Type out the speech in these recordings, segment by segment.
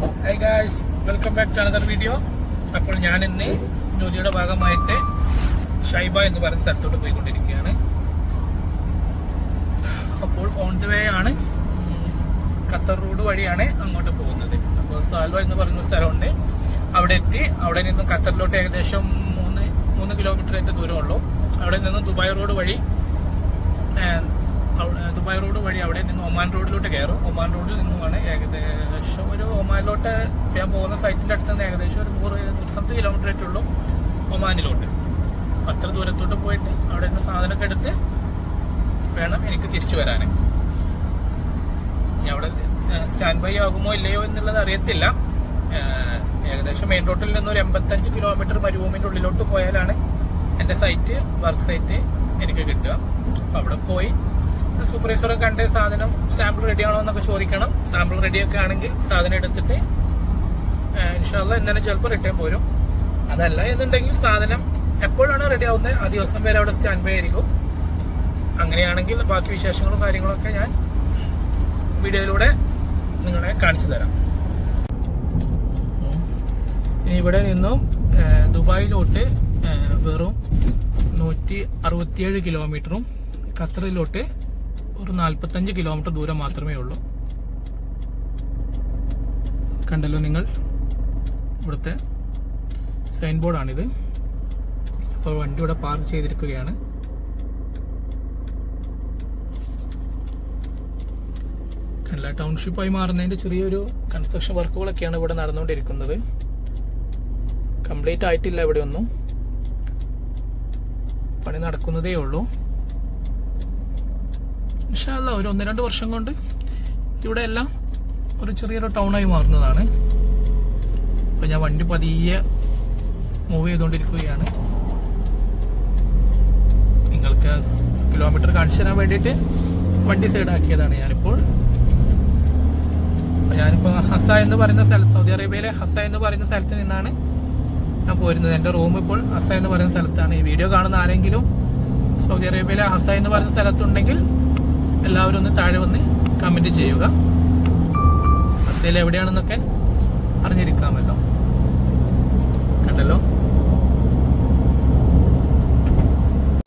Hi guys welcome back to another video അപ്പോൾ ഞാൻ ഇന്ന് ജോലിയുടെ ഭാഗമായിട്ട് ഷൈബ എന്ന് പറയുന്ന സ്ഥലത്തോട്ട് പോയിക്കൊണ്ടിരിക്കുകയാണ്. അപ്പോൾ ഓൺ ദി വേ ആണ് ഖത്തർ റോഡ് വഴിയാണ് അങ്ങോട്ട് പോകുന്നത്. അപ്പോൾ സാൽവ എന്ന് പറയുന്ന സ്ഥലമുണ്ട്. അവിടെ എത്തി. അവിടെ നിന്നും ഖത്തറിലോട്ട് ഏകദേശം മൂന്ന് മൂന്ന് കിലോമീറ്ററിന്റെ ദൂരമുള്ളൂ. അവിടെ നിന്നും ദുബായ് റോഡ് വഴി ദുബായ് റോഡ് വഴി അവിടെ നിന്ന് ഒമാൻ റോഡിലോട്ട് കയറും. ഒമാൻ റോഡിൽ നിന്നുമാണ് ഏകദേശം ഒരു ഒമാനിലോട്ട് ഞാൻ പോകുന്ന സൈറ്റിന്റെ അടുത്ത് നിന്ന് ഏകദേശം ഒരു നൂറ് നൂറ്റമ്പത് കിലോമീറ്റർ ആയിട്ടുള്ളൂ ഒമാനിലോട്ട്. അത്ര ദൂരത്തോട്ട് പോയിട്ട് അവിടെ നിന്ന് സാധനമൊക്കെ എടുത്ത് വേണം എനിക്ക് തിരിച്ചു വരാൻ ഇനി അവിടെ സ്റ്റാൻഡ് ബൈ ആകുമോ ഇല്ലയോ എന്നുള്ളത് അറിയത്തില്ല. ഏകദേശം മെയിൻ റോഡിൽ നിന്ന് ഒരു എൺപത്തഞ്ച് കിലോമീറ്റർ മരുഭൂമിന്റെ ഉള്ളിലോട്ട് പോയാലാണ് എന്റെ സൈറ്റ് വർക്ക് സൈറ്റ് എനിക്ക് കിട്ടുക. അപ്പോൾ അവിടെ പോയി സൂപ്പർവൈസറെ കണ്ട് സാധനം സാമ്പിൾ റെഡി ആണോ എന്നൊക്കെ ചോദിക്കണം. സാമ്പിൾ റെഡി ഒക്കെ ആണെങ്കിൽ സാധനം എടുത്തിട്ട് ഇൻഷാല്ല ഇന്നലെ ചിലപ്പോൾ റിട്ടേൺ പോരും. അതല്ല എന്നുണ്ടെങ്കിൽ സാധനം എപ്പോഴാണ് റെഡി ആവുന്നത് ആ ദിവസം വരെ അവിടെ സ്റ്റാൻഡ് ബൈ ആയിരിക്കും. അങ്ങനെയാണെങ്കിൽ ബാക്കി വിശേഷങ്ങളും കാര്യങ്ങളൊക്കെ ഞാൻ വീഡിയോയിലൂടെ നിങ്ങളെ കാണിച്ചു തരാം. ഇവിടെ നിന്നും ദുബായിലോട്ട് വെറും നൂറ്റി അറുപത്തിയേഴ് കിലോമീറ്ററും ഖത്തറിലോട്ട് ഒരു നാൽപ്പത്തഞ്ച് കിലോമീറ്റർ ദൂരം മാത്രമേ ഉള്ളൂ. കണ്ടല്ലോ നിങ്ങൾ? ഇവിടുത്തെ സൈൻ ബോർഡാണിത് അപ്പോൾ വണ്ടി ഇവിടെ പാർക്ക് ചെയ്തിരിക്കുകയാണ്. കണ്ടല്ല ടൗൺഷിപ്പായി മാറുന്നതിന്റെ ചെറിയൊരു കൺസ്ട്രക്ഷൻ വർക്കുകളൊക്കെയാണ് ഇവിടെ നടന്നുകൊണ്ടിരിക്കുന്നത്. കംപ്ലീറ്റ് ആയിട്ടില്ല ഇവിടെ ഒന്നും. പണി നടക്കുന്നതേ ഉള്ളൂ. ഇൻഷാല്ല ഒരു ഒന്ന് രണ്ട് വർഷം കൊണ്ട് ഇവിടെ എല്ലാം ഒരു ചെറിയൊരു ടൗണായി മാറുന്നതാണ്. അപ്പൊ ഞാൻ വണ്ടി പതിയെ മൂവ് ചെയ്തുകൊണ്ടിരിക്കുകയാണ്. നിങ്ങൾക്ക് കിലോമീറ്റർ കാണിച്ചു തരാൻ വേണ്ടിയിട്ട് വണ്ടി സൈഡ് ആക്കിയതാണ് ഞാനിപ്പോൾ. ഞാനിപ്പോ ഹസ എന്ന് പറയുന്ന സ്ഥലത്ത് സൗദി അറേബ്യയിലെ ഹസ എന്ന് പറയുന്ന സ്ഥലത്ത് നിന്നാണ് ഞാൻ പോരുന്നത്. എന്റെ റൂം ഇപ്പോൾ ഹസ എന്ന് പറയുന്ന സ്ഥലത്താണ്. ഈ വീഡിയോ കാണുന്ന ആരെങ്കിലും സൗദി അറേബ്യയിലെ ഹസ എന്ന് പറയുന്ന സ്ഥലത്തുണ്ടെങ്കിൽ എല്ലാവരും ഒന്ന് താഴെ വന്ന് കമന്റ് ചെയ്യുക. ഹസയിൽ എവിടെയാണെന്നൊക്കെ അറിഞ്ഞിരിക്കാമല്ലോ. കണ്ടല്ലോ?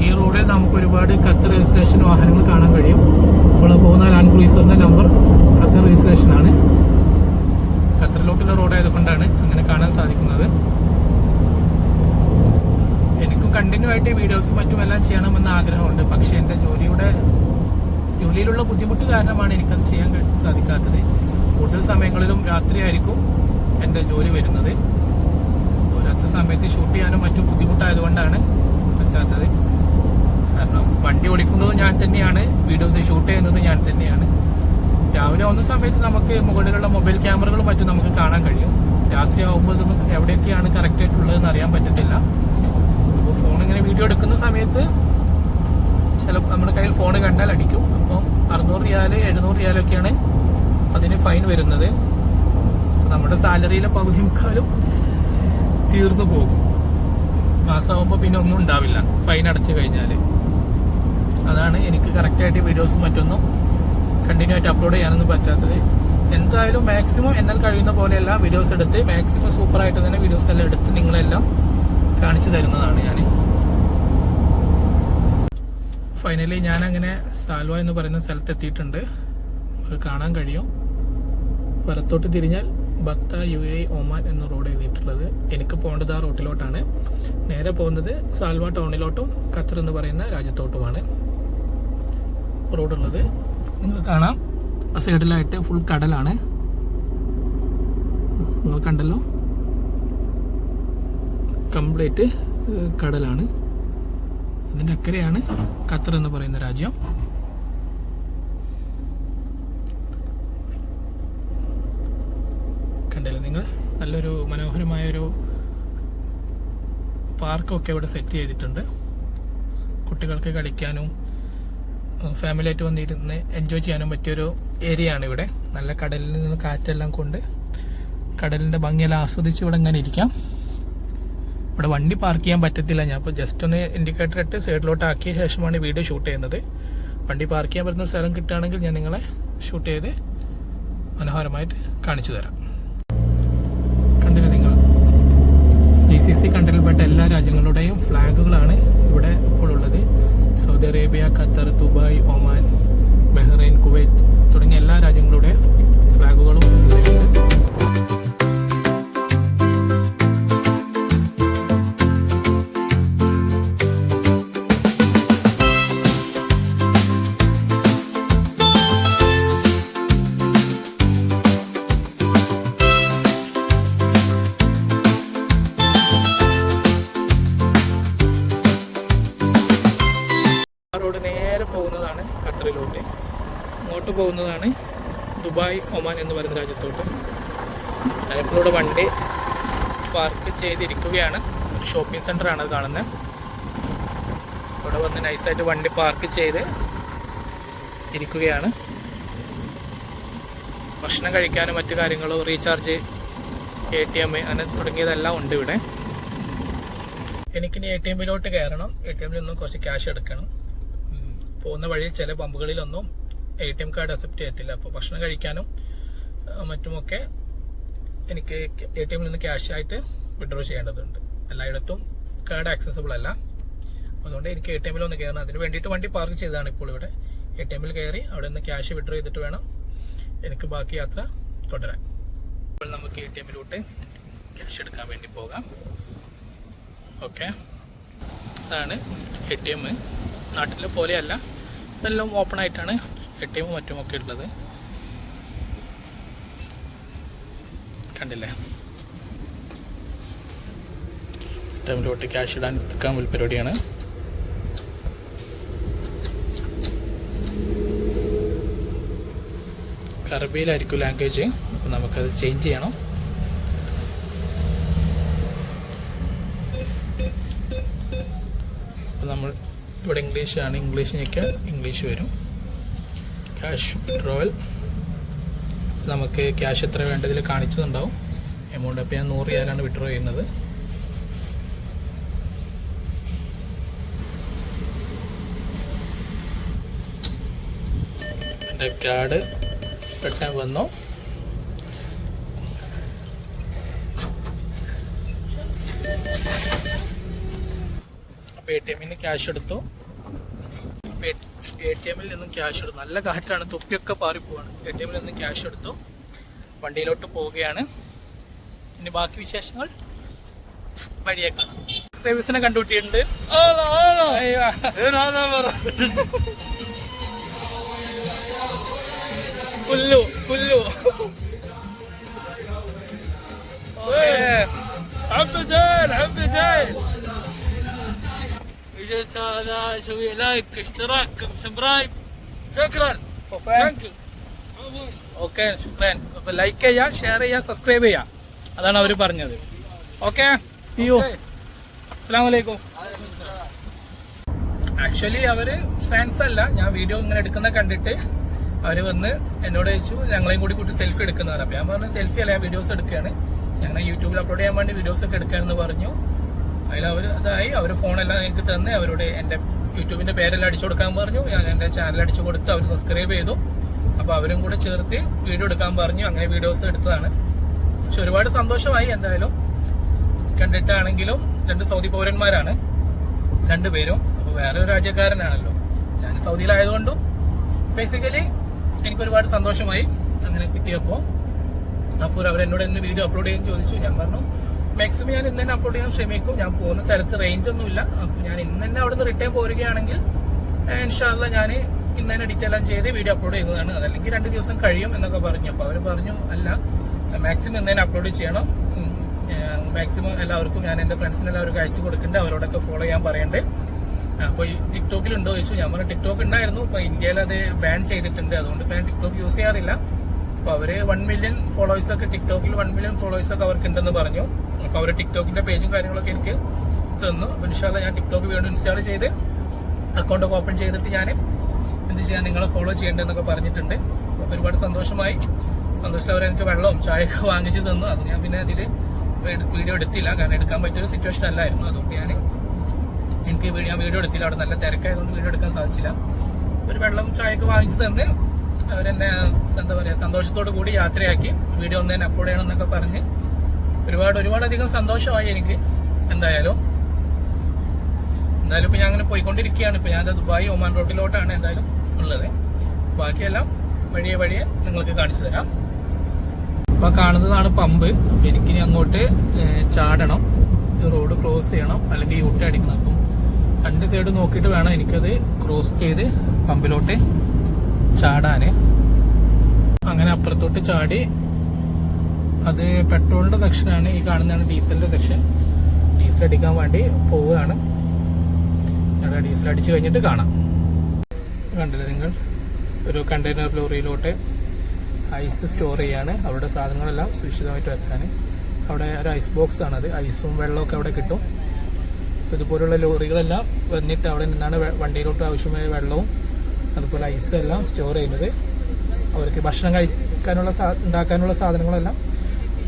ഈ റോഡിൽ നമുക്ക് ഒരുപാട് കത്ത് രജിസ്ട്രേഷൻ വാഹനങ്ങൾ കാണാൻ കഴിയും. ഇപ്പോൾ പോകുന്ന ലാൻഡ് ക്രൂസറിന്റെ നമ്പർ കത്ത് രജിസ്ട്രേഷൻ ആണ്. ഖത്തറിലോട്ടുള്ള റോഡ് ആയതുകൊണ്ടാണ് അങ്ങനെ കാണാൻ സാധിക്കുന്നത്. എനിക്കും കണ്ടിന്യൂ ആയിട്ട് വീഡിയോസും മറ്റും എല്ലാം ചെയ്യണമെന്ന് ആഗ്രഹമുണ്ട്. പക്ഷേ എന്റെ ജോലിയുടെ ജോലിയിലുള്ള ബുദ്ധിമുട്ട് കാരണമാണ് എനിക്കത് ചെയ്യാൻ സാധിക്കാത്തത്. കൂടുതൽ സമയങ്ങളിലും രാത്രിയായിരിക്കും എന്റെ ജോലി വരുന്നത്. പോരാത്ത സമയത്ത് ഷൂട്ട് ചെയ്യാനും മറ്റും ബുദ്ധിമുട്ടായതുകൊണ്ടാണ് പറ്റാത്തത്. കാരണം വണ്ടി ഓടിക്കുന്നത് ഞാൻ തന്നെയാണ് വീഡിയോസ് ഷൂട്ട് ചെയ്യുന്നത് ഞാൻ തന്നെയാണ്. രാവിലെ ഒന്ന സമയത്ത് നമുക്ക് മുകളിലുള്ള മൊബൈൽ ക്യാമറകളും മറ്റും നമുക്ക് കാണാൻ കഴിയും. രാത്രി ആവുമ്പോൾ ഇതൊന്നും എവിടെയൊക്കെയാണ് കറക്റ്റ് ആയിട്ടുള്ളതെന്ന് അറിയാൻ പറ്റത്തില്ല. അപ്പോൾ ഫോൺ ഇങ്ങനെ വീഡിയോ എടുക്കുന്ന സമയത്ത് ചില നമ്മുടെ കയ്യിൽ ഫോൺ കണ്ടാൽ അടിക്കും. അപ്പം അറുന്നൂറ് റിയാൽ എഴുന്നൂറ് റിയാലൊക്കെയാണ് അതിന് ഫൈൻ വരുന്നത്. നമ്മുടെ സാലറിയിലെ പകുതി മുക്കാലും തീർന്നു പോകും. മാസമാകുമ്പോൾ പിന്നെ ഒന്നും ഉണ്ടാവില്ല. ഫൈൻ അടച്ചു കഴിഞ്ഞാൽ അതാണ് എനിക്ക് കറക്റ്റായിട്ട് വീഡിയോസും മറ്റൊന്നും കണ്ടിന്യൂ ആയിട്ട് അപ്ലോഡ് ചെയ്യാനൊന്നും പറ്റാത്തത്. എന്തായാലും മാക്സിമം എന്നാൽ കഴിയുന്ന പോലെയല്ല വീഡിയോസ് എടുത്ത് മാക്സിമം സൂപ്പറായിട്ട് തന്നെ വീഡിയോസ് എല്ലാം എടുത്ത് നിങ്ങളെല്ലാം കാണിച്ചു തരുന്നതാണ് ഞാൻ ഫൈനലി ഞാൻ അങ്ങനെ സാൽവ എന്ന് പറയുന്ന സ്ഥലത്ത് എത്തിയിട്ടുണ്ട് കാണാൻ കഴിയും. വലത്തോട്ട് തിരിഞ്ഞാൽ ബത്ത യു എ ഒമാൻ എന്ന റോഡ് എഴുതിയിട്ടുള്ളത്. എനിക്ക് പോകേണ്ടത് ആ റൂട്ടിലോട്ടാണ്. നേരെ പോകുന്നത് സാൽവ ടൗണിലോട്ടും ഖത്തർ എന്ന് പറയുന്ന രാജ്യത്തോട്ടുമാണ്. റോഡുള്ളത്. നിങ്ങൾ കാണാം. സൈഡിലായിട്ട് ഫുൾ കടലാണ്. നിങ്ങൾ കണ്ടല്ലോ. കംപ്ലീറ്റ് കടലാണ്. അതിന്റെ അക്കരെയാണ് ഖത്തർ എന്ന് പറയുന്ന രാജ്യം. കണ്ടല്ലേ നിങ്ങൾ? നല്ലൊരു മനോഹരമായൊരു പാർക്കൊക്കെ ഇവിടെ സെറ്റ് ചെയ്തിട്ടുണ്ട്. കുട്ടികൾക്ക് കളിക്കാനും ഫാമിലി ആയിട്ട് വന്നിരുന്ന് എൻജോയ് ചെയ്യാനും പറ്റിയൊരു ഏരിയ ആണ് ഇവിടെ. നല്ല കടലിൽ നിന്ന് കാറ്റെല്ലാം കൊണ്ട് കടലിന്റെ ഭംഗിയെല്ലാം ആസ്വദിച്ച് ഇവിടെ ഇങ്ങനെ ഇരിക്കാം. ഇവിടെ വണ്ടി പാർക്ക് ചെയ്യാൻ പറ്റത്തില്ല. ഞാൻ ഇപ്പോൾ ജസ്റ്റ് ഒന്ന് ഇൻഡിക്കേറ്റർ ഇട്ട് സൈഡിലോട്ട് ആക്കിയ ശേഷമാണ് വീഡിയോ ഷൂട്ട് ചെയ്യുന്നത്. വണ്ടി പാർക്ക് ചെയ്യാൻ പറ്റുന്ന സ്ഥലം കിട്ടുകയാണെങ്കിൽ ഞാൻ നിങ്ങളെ ഷൂട്ട് ചെയ്ത് മനോഹരമായിട്ട് കാണിച്ചു തരാം. കണ്ടില്ല നിങ്ങൾ? ജി സി സി എല്ലാ രാജ്യങ്ങളുടെയും ഫ്ലാഗുകളാണ് ഇവിടെ ഇപ്പോൾ ഉള്ളത്. Saudi Arabia Qatar Dubai Oman Bahrain Kuwait തുടങ്ങിയ എല്ലാ രാജ്യങ്ങളുടെയും ഫ്ലാഗുകളും പോകുന്നതാണ് ദുബായ് ഒമാൻ എന്ന് പറയുന്ന രാജ്യത്തോട്ട്. ഞാനിപ്പോൾ ഇവിടെ വണ്ടി പാർക്ക് ചെയ്തിരിക്കുകയാണ്. ഒരു ഷോപ്പിംഗ് സെന്ററാണ് അത് കാണുന്നത് ഇവിടെ വന്ന് നൈസായിട്ട് വണ്ടി പാർക്ക് ചെയ്ത് ഇരിക്കുകയാണ്. ഭക്ഷണം കഴിക്കാനും മറ്റു കാര്യങ്ങളും റീചാർജ് എ ടി എം അങ്ങനെ തുടങ്ങിയതെല്ലാം ഉണ്ട് ഇവിടെ. എനിക്കിനി എ ടി എമ്മിലോട്ട് കയറണം. എ ടി എമ്മിൽ നിന്നും കുറച്ച് ക്യാഷ് എടുക്കണം. പോകുന്ന വഴി ചില പമ്പുകളിലൊന്നും A T M card accept ചെയ്യത്തില്ല. അപ്പോൾ ഭക്ഷണം കഴിക്കാനും മറ്റുമൊക്കെ എനിക്ക് എ ടി എമ്മിൽ നിന്ന് ക്യാഷ് ആയിട്ട് വിഡ്രോ ചെയ്യേണ്ടതുണ്ട്. എല്ലായിടത്തും കാർഡ് ആക്സസിബിൾ അല്ല. അതുകൊണ്ട് എനിക്ക് എ ടി എമ്മിൽ ഒന്ന് കയറണം അതിന് വേണ്ടിയിട്ട് വണ്ടി പാർക്ക് ചെയ്തതാണ് ഇപ്പോൾ ഇവിടെ. എ ടി എമ്മിൽ കയറി അവിടെ നിന്ന് ക്യാഷ് വിഡ്രോ ചെയ്തിട്ട് വേണം എനിക്ക് ബാക്കി യാത്ര തുടരാൻ. ഇപ്പോൾ നമുക്ക് എ ടി എമ്മിലോട്ട് ക്യാഷ് എടുക്കാൻ വേണ്ടി പോകാം. ഓക്കെ അതാണ് എ ടി എം നാട്ടിലെ പോലെയല്ല. എല്ലാം ഓപ്പൺ ആയിട്ടാണ് എ ടി എമ്മും മറ്റുമൊക്കെ ഉള്ളത്. കണ്ടില്ലേ? ടൈമിലോട്ട് ക്യാഷ് ഇടാൻ എടുക്കാൻ പരിപാടിയാണ്. കറബിയിലായിരിക്കും ലാംഗ്വേജ് അപ്പോൾ നമുക്കത് ചേഞ്ച് ചെയ്യണം. അപ്പോൾ നമ്മൾ ഇവിടെ ഇംഗ്ലീഷാണ് ഇംഗ്ലീഷ് ഞെക്കുക ഇംഗ്ലീഷ് വരും. Cash withdrawal. നമുക്ക് ക്യാഷ് എത്ര വേണ്ടതിൽ കാണിച്ചതുണ്ടാവും. എമൗണ്ട് അപ്പോൾ ഞാൻ നൂറ് റിയാലാണ് വിഡ്രോ ചെയ്യുന്നത്. എന്റെ കാർഡ് പെട്ടെന്ന് വന്നു. അപ്പോൾ എ ടി എമ്മിൽ നിന്ന് ക്യാഷ് എടുത്തു. എ ടി എമ്മിൽ നിന്നും ക്യാഷ് എടുത്തു നല്ല കാറ്റാണ് തൊപ്പിയൊക്കെ പാറിപ്പോവാണ് എ ടി എമ്മിൽ നിന്നും ക്യാഷ് എടുത്തു വണ്ടിയിലോട്ട് പോവുകയാണ് ഇനി ബാക്കി വിശേഷങ്ങൾ വഴിയെ കാണാം സബ്സ്ക്രൈബേഴ്സിനെ കണ്ടുപിട്ടിട്ടുണ്ട് അയ്യോ. പുല്ലു പുല്ലു ഓക്കേ. عبدين عبدين جيت هذا اسوي لايك اشتراك سبسكرايب شكرا ثانك يو ഓക്കെ ശുക്രാൻ അപ്പൊ ലൈക്ക് ചെയ്യാ ഷെയർ ചെയ്യാ സബ്സ്ക്രൈബ് ചെയ്യാ അതാണ് അവർ പറഞ്ഞത് ഓക്കെ സി യു അസ്സാം വലൈക്കും ആക്ച്വലി അവര് ഫാൻസ് അല്ല ഞാൻ വീഡിയോ ഇങ്ങനെ എടുക്കുന്ന കണ്ടിട്ട് അവര് വന്ന് എന്നോട് ചോദിച്ചു ഞങ്ങളെയും കൂടി കൂട്ടി സെൽഫി എടുക്കുന്നവർ അപ്പൊ ഞാൻ പറഞ്ഞു സെൽഫി അല്ല ഞാൻ വീഡിയോസ് എടുക്കുകയാണ് ഞങ്ങൾ യൂട്യൂബിൽ അപ്ലോഡ് ചെയ്യാൻ വേണ്ടി വീഡിയോസ് ഒക്കെ എടുക്കാമെന്ന് പറഞ്ഞു അതിൽ അവർ അതായി അവർ ഫോണെല്ലാം എനിക്ക് തന്ന് അവരോട് എന്റെ യൂട്യൂബിന്റെ പേരെല്ലാം അടിച്ചു കൊടുക്കാൻ പറഞ്ഞു. ഞാൻ എന്റെ ചാനൽ അടിച്ചു കൊടുത്ത് അവർ സബ്സ്ക്രൈബ് ചെയ്തു. അപ്പോൾ അവരും കൂടെ ചേർത്ത് വീഡിയോ എടുക്കാൻ പറഞ്ഞു. അങ്ങനെ വീഡിയോസ് എടുത്തതാണ്. പക്ഷെ ഒരുപാട് സന്തോഷമായി എന്തായാലും. കണ്ടിട്ടാണെങ്കിലും രണ്ട് സൗദി പൗരന്മാരാണ് രണ്ടുപേരും അപ്പോൾ വേറെ ഒരു രാജ്യക്കാരനാണല്ലോ. ഞാൻ സൗദിയിലായതുകൊണ്ടും ബേസിക്കലി എനിക്ക് ഒരുപാട് സന്തോഷമായി അങ്ങനെ കിട്ടിയപ്പോൾ. അപ്പോൾ അവരെന്നോട് എന്നെ വീഡിയോ അപ്ലോഡ് ചെയ്യാൻ ചോദിച്ചു. ഞാൻ പറഞ്ഞു മാക്സിമം ഞാൻ ഇന്ന് തന്നെ അപ്ലോഡ് ചെയ്യാൻ ശ്രമിക്കും. ഞാൻ പോകുന്ന സ്ഥലത്ത് റേഞ്ച് ഒന്നുമില്ല. അപ്പോൾ ഞാൻ ഇന്ന് തന്നെ അവിടെ നിന്ന് റിട്ടേൺ പോരുകയാണെങ്കിൽ ഇൻഷാല്ല ഞാൻ ഇന്ന് തന്നെ എഡിറ്റ് എല്ലാം ചെയ്ത് വീഡിയോ അപ്ലോഡ് ചെയ്യുന്നതാണ്. അതല്ലെങ്കിൽ രണ്ട് ദിവസം കഴിയും എന്നൊക്കെ പറഞ്ഞു. അപ്പോൾ അവർ പറഞ്ഞു അല്ല മാക്സിമം ഇന്ന് തന്നെ അപ്ലോഡ് ചെയ്യണം. മാക്സിമം എല്ലാവർക്കും ഞാൻ എന്റെ ഫ്രണ്ട്സിന് എല്ലാവർക്കും അയച്ചു കൊടുക്കുന്നുണ്ട്. അവരോടൊക്കെ ഫോളോ ചെയ്യാൻ പറയണ്ടേ. അപ്പോൾ ഈ ടിക്ടോക്കിൽ ഉണ്ടോ ചോദിച്ചു. ഞാൻ പറഞ്ഞു ടിക്ടോക്ക് ഉണ്ടായിരുന്നു. അപ്പോൾ ഇന്ത്യയിൽ അത് ബാൻ ചെയ്തിട്ടുണ്ട്. അതുകൊണ്ട് ഞാൻ ടിക്ടോക്ക് യൂസ് ചെയ്യാറില്ല. അപ്പോൾ അവർ വൺ മില്യൺ ഫോളോവേഴ്സ് ഒക്കെ ടിക്ടോക്കിൽ വൺ മില്യൺ ഫോളോവേഴ്സ് ഒക്കെ അവർക്ക് ഉണ്ടെന്ന് പറഞ്ഞു അപ്പോൾ അവർ ടിക്ടോക്കിന്റെ പേജും കാര്യങ്ങളൊക്കെ എനിക്ക് തന്നു. ഇൻഷാല്ല ഞാൻ ടിക്ടോക്ക് വീണ്ടും ഇൻസ്റ്റാൾ ചെയ്ത് അക്കൗണ്ട് ഓപ്പൺ ചെയ്തിട്ട് ഞാൻ എന്ത് ചെയ്യാൻ നിങ്ങളെ ഫോളോ ചെയ്യേണ്ടതെന്നൊക്കെ പറഞ്ഞിട്ടുണ്ട്. അപ്പോൾ ഒരുപാട് സന്തോഷമായി. സന്തോഷത്തിൽ അവർ എനിക്ക് വെള്ളവും ചായയൊക്കെ വാങ്ങിച്ചു തന്നു. അത് ഞാൻ പിന്നെ അതിൽ വീഡിയോ എടുത്തില്ല. കാരണം എടുക്കാൻ പറ്റിയൊരു സിറ്റുവേഷൻ അല്ലായിരുന്നു. അതുകൊണ്ട് ഞാൻ എനിക്ക് വീഡിയോ വീഡിയോ എടുത്തില്ല. അവിടെ നല്ല തിരക്കായതുകൊണ്ട് വീഡിയോ എടുക്കാൻ സാധിച്ചില്ല. ഒരു വെള്ളം ചായയൊക്കെ വാങ്ങിച്ചു തന്ന് അവരെന്നെ എന്താ പറയുക സന്തോഷത്തോടു കൂടി യാത്രയാക്കി. വീഡിയോ ഒന്ന് അപ്ലോഡ് ചെയ്യണം എന്നൊക്കെ പറഞ്ഞ്. ഒരുപാട് ഒരുപാടധികം സന്തോഷമായി എനിക്ക് എന്തായാലും. എന്തായാലും ഇപ്പൊ ഞാൻ അങ്ങനെ പോയിക്കൊണ്ടിരിക്കുകയാണ്. ഇപ്പൊ ഞാൻ ദുബായ് ഒമാൻ റോട്ടിലോട്ടാണ് എന്തായാലും ഉള്ളത്. ബാക്കിയെല്ലാം വഴിയെ വഴിയെ നിങ്ങൾക്ക് കാണിച്ചു തരാം. അപ്പൊ കാണുന്നതാണ് പമ്പ്. അപ്പൊ എനിക്കിനി അങ്ങോട്ട് ചാടണം. റോഡ് ക്രോസ് ചെയ്യണം. അല്ലെങ്കിൽ യൂട്ടി അടിക്കണം. അപ്പം രണ്ട് സൈഡ് നോക്കിയിട്ട് വേണം എനിക്കത് ക്രോസ് ചെയ്ത് പമ്പിലോട്ട് ചാടാന്. അങ്ങനെ അപ്പുറത്തോട്ട് ചാടി. അത് പെട്രോളിന്റെ സെക്ഷനാണ്. ഈ കാണുന്നതാണ് ഡീസലിന്റെ സെക്ഷൻ. ഡീസൽ അടിക്കാൻ വേണ്ടി പോവുകയാണ്. അവിടെ ഡീസൽ അടിച്ച് കഴിഞ്ഞിട്ട് കാണാം. കണ്ടില്ലേ നിങ്ങൾ? ഒരു കണ്ടെയ്നർ ലോറിയിലോട്ട് ഐസ് സ്റ്റോർ ചെയ്യാണ്. അവിടെ സാധനങ്ങളെല്ലാം സുരക്ഷിതമായിട്ട് വെക്കാൻ അവിടെ ഒരു ഐസ് ബോക്സ് ആണ് അത്. ഐസും വെള്ളമൊക്കെ അവിടെ കിട്ടും. ഇതുപോലുള്ള ലോറികളെല്ലാം വന്നിട്ട് അവിടെ നിന്നാണ് വണ്ടിയിലോട്ട് ആവശ്യമായ വെള്ളവും അതുപോലെ ഐസ് എല്ലാം സ്റ്റോർ ചെയ്യുന്നത്. അവർക്ക് ഭക്ഷണം കഴിക്കാനുള്ള ഉണ്ടാക്കാനുള്ള സാധനങ്ങളെല്ലാം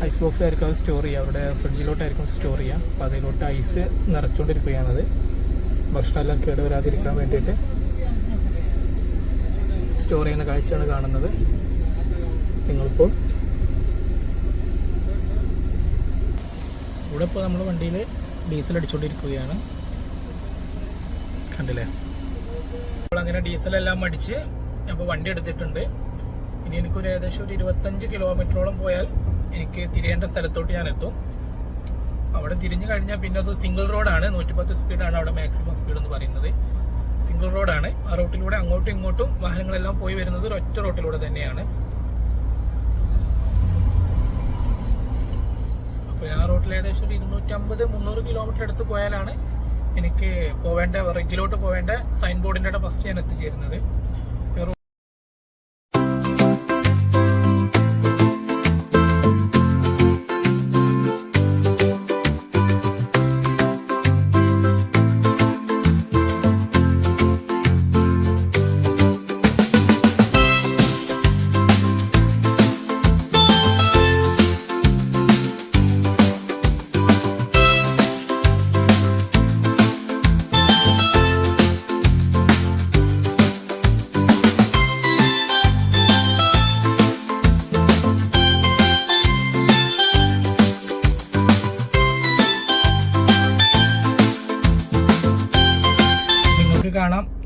ഐസ് ബോക്സ് ആയിരിക്കും അത് സ്റ്റോർ ചെയ്യുക. അവരുടെ ഫ്രിഡ്ജിലോട്ടായിരിക്കും സ്റ്റോർ ചെയ്യുക. അപ്പോൾ അതിലോട്ട് ഐസ് നിറച്ചുകൊണ്ടിരിക്കുകയാണത് ഭക്ഷണമെല്ലാം കേടുവരാതിരിക്കാൻ വേണ്ടിയിട്ട് സ്റ്റോർ ചെയ്യുന്ന കാഴ്ചയാണ് കാണുന്നത്. നിങ്ങളിപ്പോൾ ഇവിടെ ഇപ്പോൾ നമ്മൾ വണ്ടിയിൽ ഡീസൽ അടിച്ചുകൊണ്ടിരിക്കുകയാണ് കണ്ടില്ലേ? അങ്ങനെ ഡീസലെല്ലാം അടിച്ച് അപ്പോൾ വണ്ടി എടുത്തിട്ടുണ്ട്. ഇനി എനിക്കൊരു ഏകദേശം ഒരു ഇരുപത്തഞ്ച് കിലോമീറ്ററോളം പോയാൽ എനിക്ക് തിരിയേണ്ട സ്ഥലത്തോട്ട് ഞാൻ എത്തും. അവിടെ തിരിഞ്ഞു കഴിഞ്ഞാൽ പിന്നെ അത് സിംഗിൾ റോഡാണ് നൂറ്റിപ്പത്ത് സ്പീഡാണ് അവിടെ മാക്സിമം സ്പീഡ് എന്ന് പറയുന്നത്. സിംഗിൾ റോഡാണ് ആ റോട്ടിലൂടെ അങ്ങോട്ടും ഇങ്ങോട്ടും വാഹനങ്ങളെല്ലാം പോയി വരുന്നത് ഒരു ഒറ്റ റോട്ടിലൂടെ തന്നെയാണ്. അപ്പോൾ ആ റോട്ടിൽ ഏകദേശം ഒരു ഇരുന്നൂറ്റമ്പത് മുന്നൂറ് കിലോമീറ്റർ അടുത്ത് പോയാലാണ് എനിക്ക് പോവേണ്ട റെഗിലോട്ട് പോവേണ്ട സൈൻ ബോർഡിന്റെ ഫസ്റ്റ് ഞാൻ എത്തിച്ചേരുന്നത്.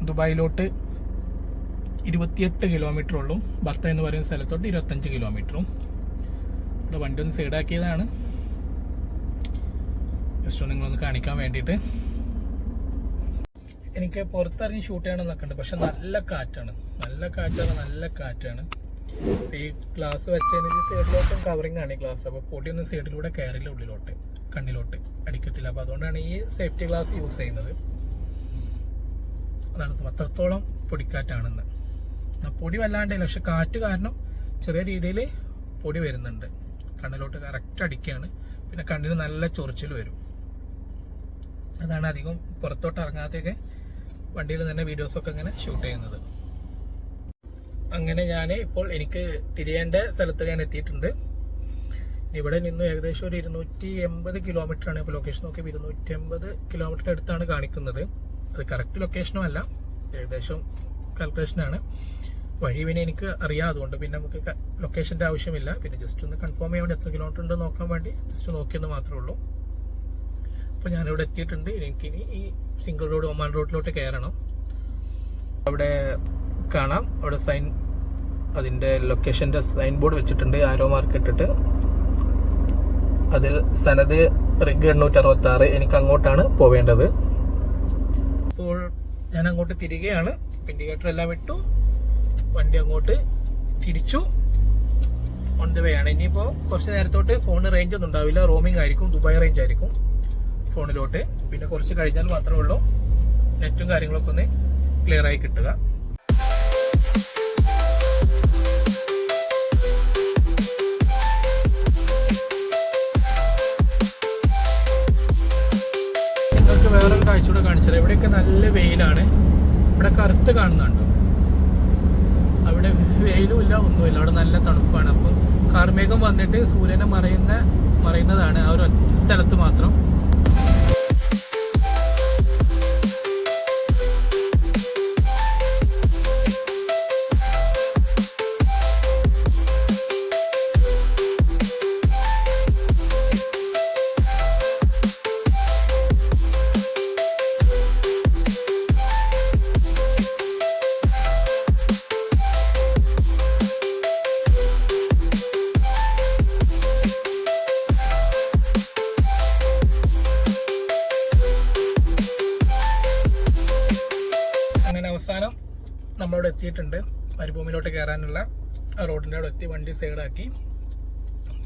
ദുബായിലോട്ട് ഇരുപത്തിയെട്ട് കിലോമീറ്റർ ഉള്ളൂ. ബത്ത എന്ന് പറയുന്ന സ്ഥലത്തോട്ട് ഇരുപത്തഞ്ച് കിലോമീറ്ററും ഇവിടെ വണ്ടി ഒന്ന് സൈഡാക്കിയതാണ് ജസ്റ്റ് നിങ്ങളൊന്ന് കാണിക്കാൻ വേണ്ടിയിട്ട്. എനിക്ക് പുറത്തിറങ്ങി ഷൂട്ട് ചെയ്യണമെന്നൊക്കെ ഉണ്ട്. പക്ഷെ നല്ല കാറ്റാണ്. നല്ല കാറ്റാണ് നല്ല കാറ്റാണ്. ഈ ഗ്ലാസ് വെച്ചതിന് സൈഡിലോട്ടും കവറിങ് ആണ് ഈ ഗ്ലാസ് അപ്പോൾ പൊടിയൊന്നും സൈഡിലൂടെ കയറില്ല ഉള്ളിലോട്ട് കണ്ണിലോട്ട്. അടിക്കത്തില്ല. അപ്പോൾ അതുകൊണ്ടാണ് ഈ സേഫ്റ്റി ഗ്ലാസ് യൂസ് ചെയ്യുന്നത്. അതാണ്. അത്രത്തോളം പൊടിക്കാറ്റാണെന്ന്. പൊടി വല്ലാണ്ടില്ല പക്ഷെ കാറ്റ് കാരണം ചെറിയ രീതിയിൽ പൊടി വരുന്നുണ്ട്. കണ്ണിലോട്ട് കറക്റ്റ് അടിക്കുകയാണ് പിന്നെ കണ്ണിന് നല്ല ചൊറിച്ചിൽ വരും. അതാണ് അധികം പുറത്തോട്ട് ഇറങ്ങാത്തൊക്കെ വണ്ടിയിൽ തന്നെ വീഡിയോസൊക്കെ ഇങ്ങനെ ഷൂട്ട് ചെയ്യുന്നത്. അങ്ങനെ ഞാൻ ഇപ്പോൾ എനിക്ക് തിരിയേണ്ട സ്ഥലത്ത് ഞാൻ എത്തിയിട്ടുണ്ട്. ഇവിടെ നിന്ന് ഏകദേശം ഒരു ഇരുന്നൂറ്റി എൺപത് കിലോമീറ്റർ ആണ്. ഇപ്പോൾ ലൊക്കേഷൻ നോക്കിയപ്പോൾ ഇരുന്നൂറ്റി എൺപത് കിലോമീറ്റർ അടുത്താണ് കാണിക്കുന്നത്. അത് കറക്റ്റ് ലൊക്കേഷനും അല്ല. ഏകദേശം കാൽക്കുലേഷനാണ് വഴി പിന്നെ എനിക്ക് അറിയാം അതുകൊണ്ട് പിന്നെ നമുക്ക് ലൊക്കേഷന്റെ ആവശ്യമില്ല. പിന്നെ ജസ്റ്റ് ഒന്ന് കൺഫേം ചെയ്യാൻ വേണ്ടി എത്ര കിലോമീറ്റർ ഉണ്ട് നോക്കാൻ വേണ്ടി ജസ്റ്റ് നോക്കിയെന്ന് മാത്രമേ ഉള്ളൂ. അപ്പോൾ ഞാനിവിടെ എത്തിയിട്ടുണ്ട്. എനിക്കിനി ഈ സിംഗിൾ റോഡ് ഒമാൻ റോഡിലോട്ട് കയറണം. അവിടെ കാണാം. അവിടെ സൈൻ അതിന്റെ ലൊക്കേഷന്റെ സൈൻ ബോർഡ് വെച്ചിട്ടുണ്ട്. ആരോ മാർക്ക് ഇട്ടിട്ട്. അതിൽ സനത് റിഗ് എണ്ണൂറ്റി അറുപത്തി ആറ് എനിക്ക് അങ്ങോട്ടാണ് പോവേണ്ടത്. ഞാൻ അങ്ങോട്ട് തിരികെയാണ്. ഇൻഡിക്കേറ്റർ എല്ലാം ഇട്ടു വണ്ടി അങ്ങോട്ട് തിരിച്ചു. ഓൺ ദ വേ ആണ്. ഇനിയിപ്പോൾ കുറച്ച് നേരത്തോട്ട് ഫോണിന് റേഞ്ച് ഒന്നും ഉണ്ടാവില്ല. റോമിംഗ് ആയിരിക്കും. ദുബായ് റേഞ്ച് ആയിരിക്കും ഫോണിലോട്ട് പിന്നെ കുറച്ച് കഴിഞ്ഞാൽ മാത്രമേ ഉള്ളൂ. നെറ്റും കാര്യങ്ങളൊക്കെ ഒന്ന് ക്ലിയർ ആയി കിട്ടുക. വേറൊരു കാഴ്ച കൂടെ കാണിച്ചത് ഇവിടെയൊക്കെ നല്ല വെയിലാണ്. ഇവിടെ കറുത്ത് കാണുന്നുണ്ടോ. അവിടെ വെയിലും ഇല്ല ഒന്നുമില്ല. അവിടെ നല്ല തണുപ്പാണ്. അപ്പോൾ കാർമേഘം വന്നിട്ട് സൂര്യനെ മറയുന്ന മറയുന്നതാണ് ആ ഒരു സ്ഥലത്ത് മാത്രം. നമ്മളവിടെ എത്തിയിട്ടുണ്ട്. മരുഭൂമിയിലോട്ട് കയറാനുള്ള റോഡിന്റെ അവിടെ എത്തി വണ്ടി സൈഡാക്കി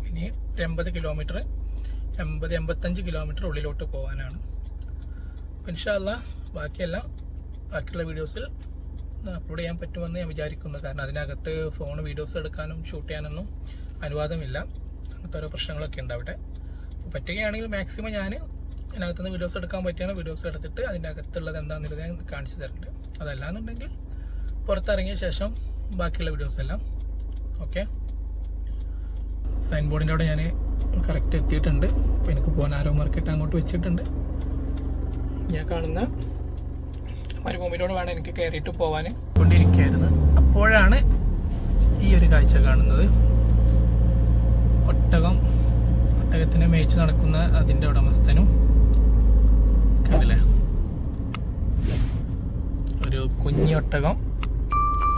ഇനി എൺപത് കിലോമീറ്റർ എൺപത് എൺപത്തഞ്ച് കിലോമീറ്റർ ഉള്ളിലോട്ട് പോകാനാണ് ഇൻഷാല്ല ബാക്കിയെല്ലാം ബാക്കിയുള്ള വീഡിയോസിൽ അപ്ലോഡ് ചെയ്യാൻ പറ്റുമെന്ന് ഞാൻ വിചാരിക്കുന്നു. കാരണം അതിനകത്ത് ഫോൺ വീഡിയോസ് എടുക്കാനും ഷൂട്ട് ചെയ്യാനൊന്നും അനുവാദമില്ല. അങ്ങനത്തെ ഓരോ പ്രശ്നങ്ങളൊക്കെ ഉണ്ട് അവിടെ. പറ്റുകയാണെങ്കിൽ മാക്സിമം ഞാൻ ഇതിനകത്തുനിന്ന് വീഡിയോസ് എടുക്കാൻ പറ്റിയാണ്? വീഡിയോസ് എടുത്തിട്ട് അതിന്റെ അകത്തുള്ളത് എന്താണെന്നുള്ളത് ഞാൻ കാണിച്ചു തരുന്നുണ്ട് അതല്ലാന്നുണ്ടെങ്കിൽ പുറത്തിറങ്ങിയ ശേഷം ബാക്കിയുള്ള വീഡിയോസ് എല്ലാം ഓക്കെ സൈൻ ബോർഡിന്റെ അവിടെ ഞാൻ കറക്റ്റ് എത്തിയിട്ടുണ്ട്. അപ്പോൾ എനിക്ക് പോകാൻ ആരോ മാർക്കറ്റ് അങ്ങോട്ട് വെച്ചിട്ടുണ്ട്. ഞാൻ കാണുന്ന മരുഭൂമിയിലൂടെ വേണം എനിക്ക് കയറിയിട്ട് പോകാൻ കൊണ്ടിരിക്കുകയായിരുന്നു. അപ്പോഴാണ് ഈ ഒരു കാഴ്ച കാണുന്നത്. ഒട്ടകം ഒട്ടകത്തിനെ മേയിച്ച് നടക്കുന്ന അതിന്റെ ഉടമസ്ഥനും കണ്ടില്ലേ? ഒരു കുഞ്ഞി ഒട്ടകം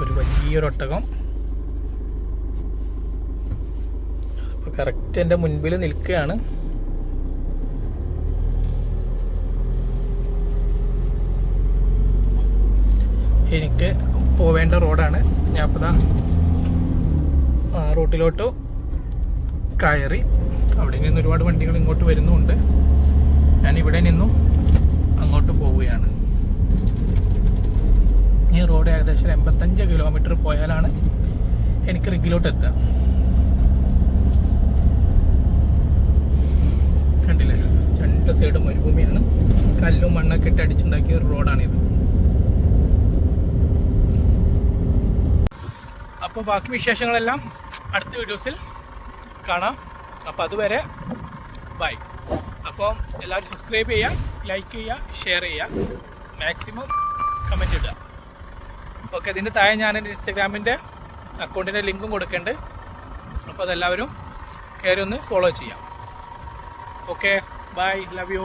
ഒരു വലിയൊരൊട്ടകം. അപ്പോൾ കറക്റ്റ് എന്റെ മുൻപിൽ നിൽക്കുകയാണ്. എനിക്ക് പോവേണ്ട റോഡാണ്. ഞാൻ അപ്പോൾ ആ റൂട്ടിലോട്ട് കയറി. അവിടെ നിന്ന് ഒരുപാട് വണ്ടികൾ ഇങ്ങോട്ട് വരുന്നുമുണ്ട് ഞാൻ ഇവിടെ നിന്നും. അങ്ങോട്ട് പോവുകയാണ്. ഈ റോഡ് ഏകദേശം എൺപത്തഞ്ച് കിലോമീറ്റർ പോയാലാണ് എനിക്ക് റിഗിലോട്ട് എത്തുക കണ്ടില്ലേ? രണ്ട് സൈഡ് മരുഭൂമിയാണ്. കല്ലും മണ്ണൊക്കെ ഇട്ട് അടിച്ചുണ്ടാക്കിയ ഒരു റോഡാണിത്. അപ്പോൾ ബാക്കി വിശേഷങ്ങളെല്ലാം അടുത്ത വീഡിയോസിൽ കാണാം. അപ്പോൾ അതുവരെ ബൈ അപ്പോൾ എല്ലാവരും സബ്സ്ക്രൈബ് ചെയ്യുക. ലൈക്ക് ചെയ്യുക ഷെയർ ചെയ്യുക മാക്സിമം കമന്റ് ഇടുക. ഓക്കെ ഇതിന്റെ താഴെ ഞാൻ എന്റെ ഇൻസ്റ്റഗ്രാമിന്റെ അക്കൗണ്ടിന്റെ ലിങ്കും കൊടുക്കുന്നുണ്ട്. അപ്പോൾ അതെല്ലാവരും കയറി ഒന്ന് ഫോളോ ചെയ്യാം. Okay bye love you